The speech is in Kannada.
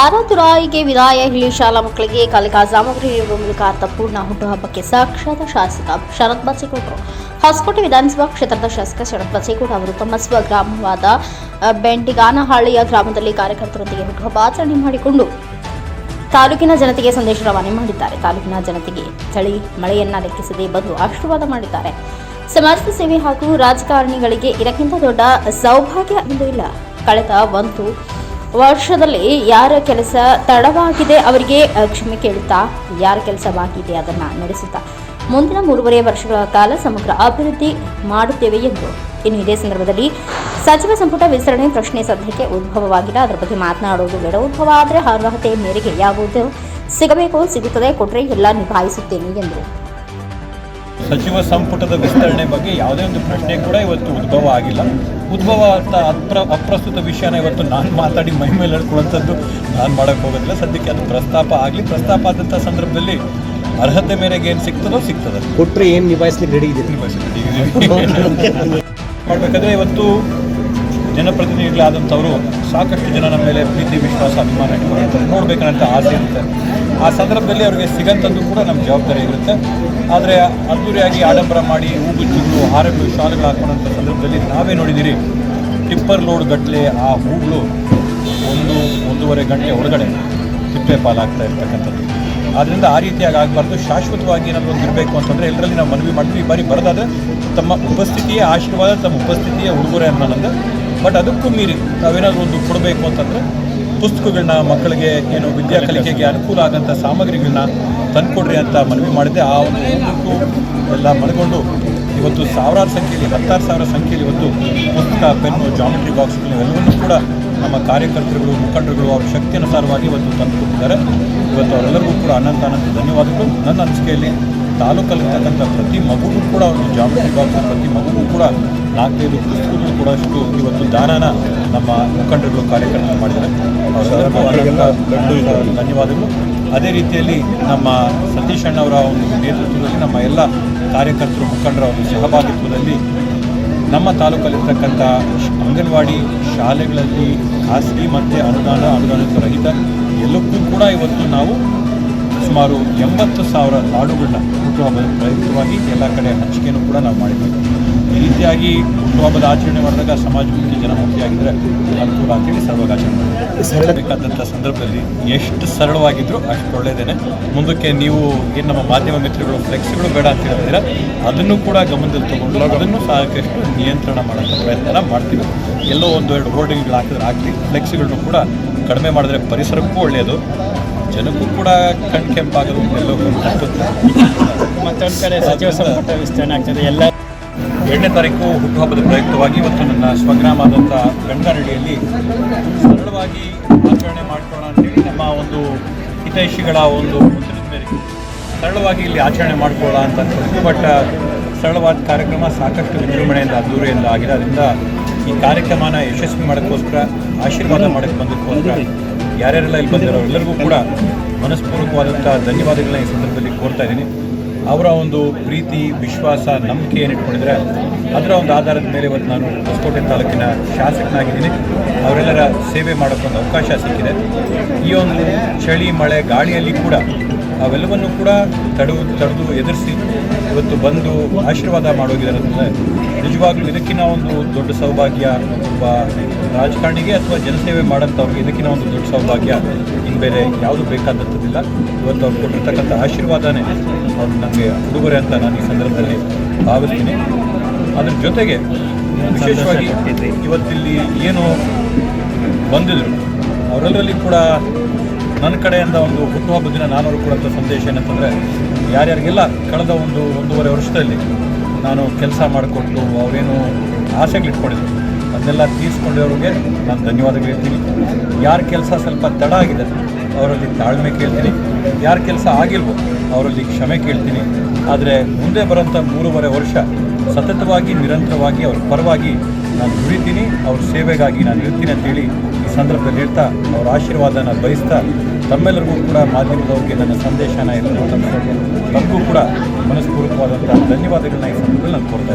ಆರಾತುರಾಯಿಗೆ ವಿದಾಯ ಹೇಳಿ ಶಾಲಾ ಮಕ್ಕಳಿಗೆ ಕಲಿಕಾ ಸಾಮಗ್ರಿ ನೀಡುವ ಮೂಲಕ ಅರ್ಥಪೂರ್ಣ ಹುಟ್ಟುಹಬ್ಬಕ್ಕೆ ಸಾಕ್ಷಾತ್ ಶಾಸಕ ಶರತ್ ಬಚ್ಚೇಗೌಡರು ಹೊಸಕೋಟೆ ವಿಧಾನಸಭಾ ಕ್ಷೇತ್ರದ ಶಾಸಕ ಶರತ್ ಬಚ್ಚೇಗೌಡ ಅವರು ತಮ್ಮ ಸ್ವಗ್ರಾಮವಾದ ಬೆಂಡಿಗಾನಹಳ್ಳಿಯ ಗ್ರಾಮದಲ್ಲಿ ಕಾರ್ಯಕರ್ತರೊಂದಿಗೆ ಹುಟ್ಟುಹಬ್ಬ ಆಚರಣೆ ಮಾಡಿಕೊಂಡು ತಾಲೂಕಿನ ಜನತೆಗೆ ಸಂದೇಶ ರವಾನೆ ಮಾಡಿದ್ದಾರೆ. ತಾಲೂಕಿನ ಜನತೆಗೆ ಚಳಿ, ಮಳೆಯನ್ನ ಲೆಕ್ಕಿಸದೆ ಬಂದು ಆಶೀರ್ವಾದ ಮಾಡಿದ್ದಾರೆ. ಸಮಾಜದ ಸೇವೆ ಹಾಗೂ ರಾಜಕಾರಣಿಗಳಿಗೆ ಇದಕ್ಕಿಂತ ದೊಡ್ಡ ಸೌಭಾಗ್ಯ ಇಂದು ಇಲ್ಲ. ಕಳೆದ ಒಂದು ವರ್ಷದಲ್ಲಿ ಯಾರ ಕೆಲಸ ತಡವಾಗಿದೆ ಅವರಿಗೆ ಕ್ಷಮೆ ಕೇಳುತ್ತಾ? ಯಾರ ಕೆಲಸ ಬಾಕಿದೆ ಅದನ್ನು ನಡೆಸುತ್ತಾ? ಮುಂದಿನ ಮೂರುವರೆ ವರ್ಷಗಳ ಕಾಲ ಸಮಗ್ರ ಅಭಿವೃದ್ಧಿ ಮಾಡುತ್ತೇವೆ ಎಂದು. ಇನ್ನು ಇದೇ ಸಂದರ್ಭದಲ್ಲಿ ಸಚಿವ ಸಂಪುಟ ವಿಸ್ತರಣೆ ಪ್ರಶ್ನೆ ಸದ್ಯಕ್ಕೆ ಉದ್ಭವವಾಗಿಲ್ಲ. ಅದರ ಬಗ್ಗೆ ಮಾತನಾಡುವುದು ಬೇಡ. ಉದ್ಭವ ಆದರೆ ಅರ್ಹತೆ ಮೇರೆಗೆ ಯಾವುದು? ಸಿಗಬೇಕು, ಸಿಗುತ್ತದೆ ಕೊಟ್ಟರೆ ಎಲ್ಲ ನಿಭಾಯಿಸುತ್ತೇನೆ ಎಂದರು ಸಚಿವ ಸಂಪುಟದ ವಿಸ್ತರಣೆ ಬಗ್ಗೆ ಯಾವುದೇ ಒಂದು ಪ್ರಶ್ನೆ ಕೂಡ ಇವತ್ತು ಉದ್ಭವ ಆಗಿಲ್ಲ. ಉದ್ಭವ ಅಂತ ಅಪ್ರ ಅಪ್ರಸ್ತುತ ವಿಷಯನ ಇವತ್ತು ನಾನು ಮಾತಾಡಿ ಮೈ ಮೇಲೆ ಹೇಳ್ಕೊಳ್ಳೋಂಥದ್ದು ನಾನು ಮಾಡೋಕ್ಕೆ ಹೋಗೋದಿಲ್ಲ. ಸದ್ಯಕ್ಕೆ ಅದು ಪ್ರಸ್ತಾಪ ಆಗಲಿ ಪ್ರಸ್ತಾಪ ಆದಂಥ ಸಂದರ್ಭದಲ್ಲಿ ಅರ್ಹತೆ ಮೇರೆಗೆ ಏನು ಸಿಗ್ತದೋ ಸಿಗ್ತದೆ. ಕೊಟ್ಟರೆ ಏನು ನಿಭಾಯಿಸ್ಲಿಕ್ಕೆ ರೆಡಿ ಇದೆ ಮಾಡಬೇಕಾದ್ರೆ ಇವತ್ತು ಜನಪ್ರತಿನಿಧಿಗಳಾದಂಥವರು ಸಾಕಷ್ಟು ಜನ ನಮ್ಮ ಮೇಲೆ ಪ್ರೀತಿ ವಿಶ್ವಾಸ ಅಭಿಮಾನ ಇಟ್ಕೊಂಡಿರ್ತಾರೆ. ನೋಡ್ಬೇಕನ್ನಂತ ಆಸೆ ಇರುತ್ತೆ. ಆ ಸಂದರ್ಭದಲ್ಲಿ ಅವರಿಗೆ ಸಿಗಂಥದ್ದು ಕೂಡ ನಮ್ಮ ಜವಾಬ್ದಾರಿ ಇರುತ್ತೆ. ಆದರೆ ಅದ್ದೂರಿಯಾಗಿ ಆಡಂಬರ ಮಾಡಿ ಹೂಗುಚ್ಚಿಗಳು ಹಾರಗಳು ಶಾಲೆಗಳು ಹಾಕೊಂಡಂಥ ಸಂದರ್ಭದಲ್ಲಿ ನಾವೇ ನೋಡಿದ್ದೀರಿ ಟಿಪ್ಪರ್ ಲೋಡ್ ಗಟ್ಟಲೆ ಆ ಹೂಗಳು ಒಂದು, ಒಂದೂವರೆ ಗಂಟೆ ಒಳಗಡೆ ತಿಪ್ಪೆ ಪಾಲಾಗ್ತಾ ಇರ್ತಕ್ಕಂಥದ್ದು. ಆದ್ದರಿಂದ ಆ ರೀತಿಯಾಗಿ ಆಗಬಾರ್ದು. ಶಾಶ್ವತವಾಗಿ ಏನಾದರೂ ಒಂದು ಇರಬೇಕು ಅಂತಂದರೆ ಎಲ್ಲರಲ್ಲಿ ನಾವು ಮನವಿ ಮಾಡ್ತೀವಿ. ಈ ಬಾರಿ ಬರೋದಾದರೆ ತಮ್ಮ ಉಪಸ್ಥಿತಿಯೇ ಆಶೀರ್ವಾದ, ತಮ್ಮ ಉಪಸ್ಥಿತಿಯೇ ಉಡುಗೊರೆ ಅನ್ನೋದು ಬಟ್ ಅದಕ್ಕೂ ಮೀರಿ ನಾವೇನಾದರೂ ಒಂದು ಕೊಡಬೇಕು ಅಂತಂದರೆ ಪುಸ್ತಕಗಳನ್ನ ಮಕ್ಕಳಿಗೆ ಏನು ವಿದ್ಯಾ ಕಲಿಕೆಗೆ ಅನುಕೂಲ ಆಗೋಂಥ ಸಾಮಗ್ರಿಗಳನ್ನ ತಂದುಕೊಡ್ರಿ ಅಂತ ಮನವಿ ಮಾಡಿದ್ದೆ. ಆ ಒಂದು ಎಲ್ಲ ಮನಗೊಂಡು ಇವತ್ತು ಸಾವಿರಾರು ಸಂಖ್ಯೆಯಲ್ಲಿ, ಹತ್ತಾರು ಸಾವಿರ ಸಂಖ್ಯೆಯಲ್ಲಿ ಇವತ್ತು ಪುಸ್ತಕ, ಪೆನ್ನು ಜಾಮೆಟ್ರಿ ಬಾಕ್ಸ್ಗಳು ಎಲ್ಲವನ್ನೂ ಕೂಡ ನಮ್ಮ ಕಾರ್ಯಕರ್ತರುಗಳು, ಮುಖಂಡರುಗಳು ಅವ್ರ ಶಕ್ತಿ ಅನುಸಾರವಾಗಿ ಇವತ್ತು ತಂದುಕೊಟ್ಟಿದ್ದಾರೆ. ಇವತ್ತು ಅವರೆಲ್ಲರಿಗೂ ಕೂಡ ಅನಂತ ಅನಂತ ಧನ್ಯವಾದಗಳು. ನನ್ನ ಅನಿಸಿಕೆಯಲ್ಲಿ ತಾಲೂಕಲ್ಲಿರ್ತಕ್ಕಂಥ ಪ್ರತಿ ಮಗುಗೂ ಕೂಡ ಒಂದು ಜಾಮಿಟ್ರಿ ಬಾಕ್ಸ್ ಪ್ರತಿ ಮಗುಗೂ ಕೂಡ ನಾಲ್ಕೈದು ಪುಸ್ತಕಗಳು ಕೂಡ ಅಷ್ಟು ಇವತ್ತು ದಾನನ ನಮ್ಮ ಮುಖಂಡರುಗಳು ಕಾರ್ಯಕ್ರಮ ಮಾಡಿದ್ದಾರೆ. ಧನ್ಯವಾದಗಳು. ಅದೇ ರೀತಿಯಲ್ಲಿ ನಮ್ಮ ಸತೀಶ್ ಅಣ್ಣವರ ಒಂದು ನೇತೃತ್ವದಲ್ಲಿ ನಮ್ಮ ಎಲ್ಲ ಕಾರ್ಯಕರ್ತರು ಮುಖಂಡರ ಒಂದು ಸಹಭಾಗಿತ್ವದಲ್ಲಿ ನಮ್ಮ ತಾಲೂಕಲ್ಲಿರ್ತಕ್ಕಂಥ ಅಂಗನವಾಡಿ ಶಾಲೆಗಳಲ್ಲಿ ಖಾಸಗಿ ಮತ್ತು ಅನುದಾನ ಅನುದಾನಿತ ರಹಿತ ಎಲ್ಲಕ್ಕೂ ಕೂಡ ಇವತ್ತು ನಾವು ಸುಮಾರು ಎಂಬತ್ತು ಸಾವಿರ ಲಾಡುಗಳನ್ನ ಹುಟ್ಟುಹಬ್ಬದ ಪ್ರಯುಕ್ತವಾಗಿ ಎಲ್ಲ ಕಡೆ ಹಂಚಿಕೆಯನ್ನು ಕೂಡ ನಾವು ಮಾಡಿದ್ದೀವಿ. ಈ ರೀತಿಯಾಗಿ ಹುಟ್ಟುಹಬ್ಬದ ಆಚರಣೆ ಮಾಡಿದಾಗ ಸಮಾಜಮುಖಿ ಜನಮುಖಿಯಾಗಿದ್ದರೆ ಅನುಕೂಲ ಅಂತೇಳಿ ಸರ್ವಗಾಚರಣೆ ಸರಳಬೇಕಾದಂಥ ಸಂದರ್ಭದಲ್ಲಿ ಎಷ್ಟು ಸರಳವಾಗಿದ್ದರೂ ಅಷ್ಟು ಒಳ್ಳೆಯದೇನೆ ಮುಂದಕ್ಕೆ ನೀವು ಏನು ನಮ್ಮ ಮಾಧ್ಯಮ ಮಿತ್ರಗಳು ಫ್ಲೆಕ್ಸ್ಗಳು ಬೇಡ ಅಂತ ಹೇಳಿದ್ರೆ ಅದನ್ನು ಕೂಡ ಗಮನದಲ್ಲಿ ತಗೊಂಡು ಅದನ್ನು ಸಾಕಷ್ಟು ನಿಯಂತ್ರಣ ಮಾಡೋಂಥ ಪ್ರಯತ್ನ ಮಾಡ್ತೀವಿ. ಎಲ್ಲೋ ಒಂದು ಎರಡು ಹೋರ್ಡಿಂಗ್ಗಳು ಹಾಕಿದ್ರೆ ಹಾಕಿ ಫ್ಲೆಕ್ಸ್ಗಳನ್ನು ಕೂಡ ಕಡಿಮೆ ಮಾಡಿದ್ರೆ ಪರಿಸರಕ್ಕೂ ಒಳ್ಳೆಯದು ಜನಕ್ಕೂ ಕೂಡ ಕಣ್ ಕೆಂಪಾಗಲು ಎಲ್ಲೋ ತಪ್ಪುತ್ತೆ. ಮತ್ತೊಂದು ಕಡೆ ಸಚಿವ ಸಂಪುಟ ವಿಸ್ತರಣೆ ಆಗ್ತದೆ ಎಲ್ಲ ಎರಡನೇ ತಾರೀಕು ಹುಟ್ಟುಹಬ್ಬದ ಪ್ರಯುಕ್ತವಾಗಿ ಇವತ್ತು ನನ್ನ ಸ್ವಗ್ರಾಮ ಆದಂಥ ಗಂಗಾನಡಿಯಲ್ಲಿ ಸರಳವಾಗಿ ಆಚರಣೆ ಮಾಡ್ಕೊಳ್ಳೋಣ ಅಂತೇಳಿ ನಮ್ಮ ಒಂದು ಹಿತೈಷಿಗಳ ಒಂದು ಮೇರೆಗೆ ಸರಳವಾಗಿ ಇಲ್ಲಿ ಆಚರಣೆ ಮಾಡ್ಕೊಳ್ಳೋಣ ಅಂತ ಬಟ್ ಸರಳವಾದ ಕಾರ್ಯಕ್ರಮ ಸಾಕಷ್ಟು ವಿಜೃಂಭಣೆಯಿಂದ ಅದ್ದೂರಿಯಿಂದ ಆಗಿದೆ. ಅದರಿಂದ ಈ ಕಾರ್ಯಕ್ರಮನ ಯಶಸ್ವಿ ಮಾಡೋಕ್ಕೋಸ್ಕರ ಆಶೀರ್ವಾದ ಮಾಡೋಕ್ಕೆ ಬಂದಕ್ಕೋಸ್ಕರ ಯಾರ್ಯಾರೆಲ್ಲ ಇಲ್ಲಿ ಬಂದಿರೋ ಎಲ್ಲರಿಗೂ ಕೂಡ ಮನಸ್ಪೂರ್ವಕವಾದಂಥ ಧನ್ಯವಾದಗಳನ್ನ ಈ ಸಂದರ್ಭದಲ್ಲಿ ಕೋರ್ತಾ ಇದ್ದೀನಿ. ಅವರ ಒಂದು ಪ್ರೀತಿ, ವಿಶ್ವಾಸ ನಂಬಿಕೆ ಏನು ಇಟ್ಕೊಂಡಿದ್ರೆ ಅದರ ಒಂದು ಆಧಾರದ ಮೇಲೆ ಇವತ್ತು ನಾನು ಹೊಸಕೋಟೆ ತಾಲೂಕಿನ ಶಾಸಕನಾಗಿದ್ದೀನಿ. ಅವರೆಲ್ಲರ ಸೇವೆ ಮಾಡೋಕ್ಕೊಂದು ಅವಕಾಶ ಸಿಕ್ಕಿದೆ. ಈ ಒಂದು ಚಳಿ, ಮಳೆ, ಗಾಳಿಯಲ್ಲಿ ಕೂಡ ಅವೆಲ್ಲವನ್ನು ಕೂಡ ತಡೆದು ತಡೆದು ಎದುರಿಸಿ ಇವತ್ತು ಬಂದು ಆಶೀರ್ವಾದ ಮಾಡೋಗಿದ್ದಾರೆ ಅಂದರೆ ನಿಜವಾಗ್ಲೂ ಇದಕ್ಕಿಂತ ಒಂದು ದೊಡ್ಡ ಸೌಭಾಗ್ಯ ಒಬ್ಬ ರಾಜಕಾರಣಿಗೆ ಅಥವಾ ಜನಸೇವೆ ಮಾಡೋಂಥವ್ರಿಗೆ ಇದಕ್ಕಿನ ಒಂದು ದೊಡ್ಡ ಸೌಭಾಗ್ಯ ಇನ್ನು ಬೇರೆ ಯಾವುದು ಬೇಕಾದಂಥದ್ದಿಲ್ಲ. ಇವತ್ತು ಅವ್ರು ಕೊಟ್ಟಿರ್ತಕ್ಕಂಥ ಆಶೀರ್ವಾದನೇ ಅವ್ರು ನನಗೆ ಉಡುಗೊರೆ ಅಂತ ನಾನು ಈ ಸಂದರ್ಭದಲ್ಲಿ ಭಾವಿಸ್ತೀನಿ. ಅದ್ರ ಜೊತೆಗೆ ವಿಶೇಷವಾಗಿ ಇವತ್ತಿಲ್ಲಿ ಏನು ಬಂದಿದ್ರು, ಅವರೆಲ್ಲರಲ್ಲಿ ಕೂಡ ನನ್ನ ಕಡೆಯಿಂದ ಒಂದು ಹುಟ್ಟುಹಬ್ಬ ದಿನ ನಾನು ಕೊಡುವಂಥ ಸಂದೇಶ ಏನಂತಂದರೆ, ಯಾರ್ಯಾರಿಗೆಲ್ಲ, ಕಳೆದ ಒಂದು ಒಂದೂವರೆ ವರ್ಷದಲ್ಲಿ ನಾನು ಕೆಲಸ ಮಾಡಿಕೊಟ್ಟು ಅವರೇನು ಆಸೆಗಳಿಟ್ಕೊಂಡಿದ್ರು. ಅದನ್ನೆಲ್ಲ ತೀರಿಸ್ಕೊಂಡಿರೋರಿಗೆ ನಾನು ಧನ್ಯವಾದಗಳು ಹೇಳ್ತೀನಿ. ಯಾರ ಕೆಲಸ ಸ್ವಲ್ಪ ತಡ ಆಗಿದೆ, ಅವರಲ್ಲಿ ತಾಳ್ಮೆ ಕೇಳ್ತೀನಿ. ಯಾರ ಕೆಲಸ ಆಗಿಲ್ವೋ, ಅವರಲ್ಲಿ ಕ್ಷಮೆ ಕೇಳ್ತೀನಿ. ಆದರೆ ಮುಂದೆ ಬರೋಂಥ ಮೂರುವರೆ ವರ್ಷ ಸತತವಾಗಿ, ನಿರಂತರವಾಗಿ, ಅವ್ರ ಪರವಾಗಿ ನಾನು ದುಡಿತೀನಿ, ಅವ್ರ ಸೇವೆಗಾಗಿ ನಾನು ಇರ್ತೀನಿ ಅಂತೇಳಿ ಸಂದರ್ಭದಲ್ಲಿ ಹೇಳ್ತಾ ಅವರ ಆಶೀರ್ವಾದನ ಬಯಸ್ತಾ ತಮ್ಮೆಲ್ಲರಿಗೂ ಕೂಡ ಮಾಧ್ಯಮದವ್ರಿಗೆ ನನ್ನ ಸಂದೇಶನ ತಲುಪಿಸೋಕೆ ತಮಗೂ ಕೂಡ ಮನಸ್ಪೂರ್ವಕವಾದಂಥ ಧನ್ಯವಾದಗಳನ್ನ ಈ ಸಂದರ್ಭದಲ್ಲಿ ನಾನು ಕೊಡ್ತಾ